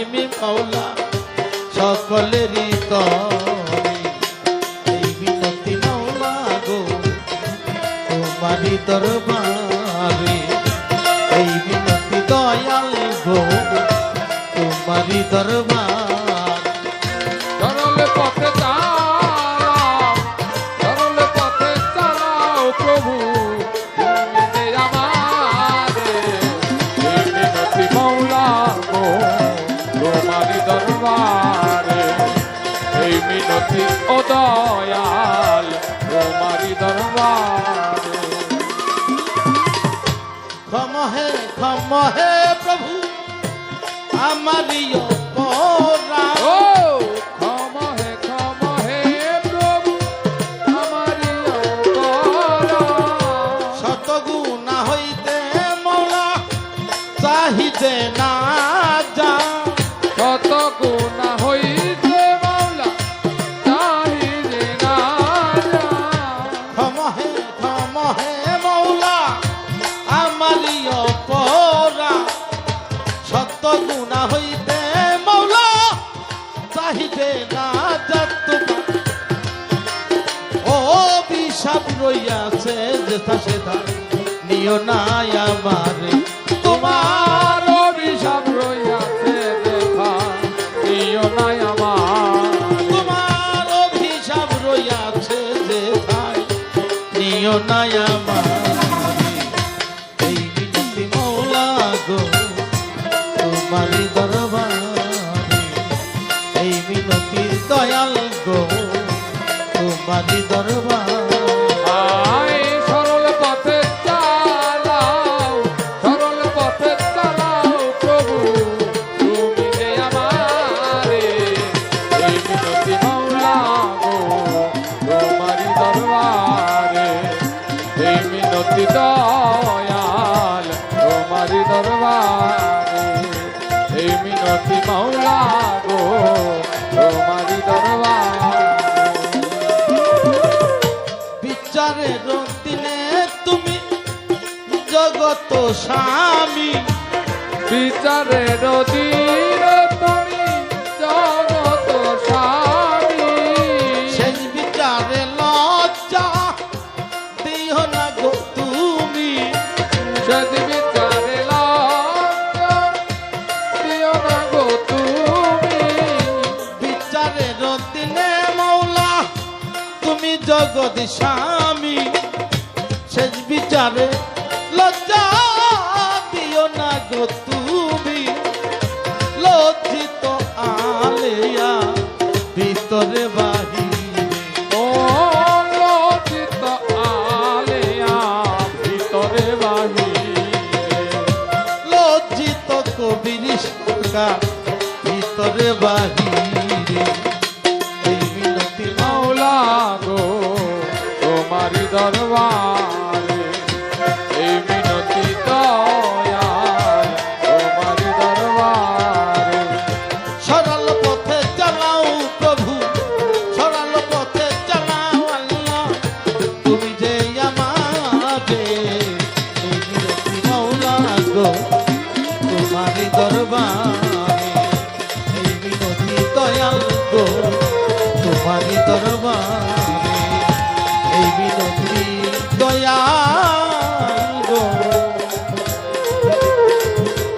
রাহিমি মাওলা সকলেরই তরে। এই বিনতি মাওলা গো, তোমারই দরবারে। এই বিনতি দয়াল গো, তোমারই দরবার। ক্ষম হে ক্ষম হে প্রভু আমারই অপরাধ। ও হে ক্ষমা হে প্রভু আমারি অপরাধ। শতগুণা হইতে মৌলা চাহিতে বিষাপ রইয়াছে, যেথা সেথা নিও আমারে। তোমার অভিশাপ রইয়াছে দেখা নিও আমার। তোমার অভিশাপ রইয়াছে নিও আমারে। এই দরবারে। এই মিনতি দয়াল গো দরবার। মিনতি দয়াল তোমারি দরবারে। এই মিনতি মাওলা গো তোমারি দরবারে। বিচারের দিনে তুমি জগত স্বামী। বিচারের দিন জগৎ স্বামী শেষ বিচারে লজ্জা দিও না গো তুমি। লজ্জিত আলেয়া ভিতরে বাহিরে। ভিতরে বাহিরে। তোমারি দরবারে।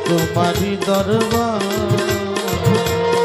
তোমারই দরবার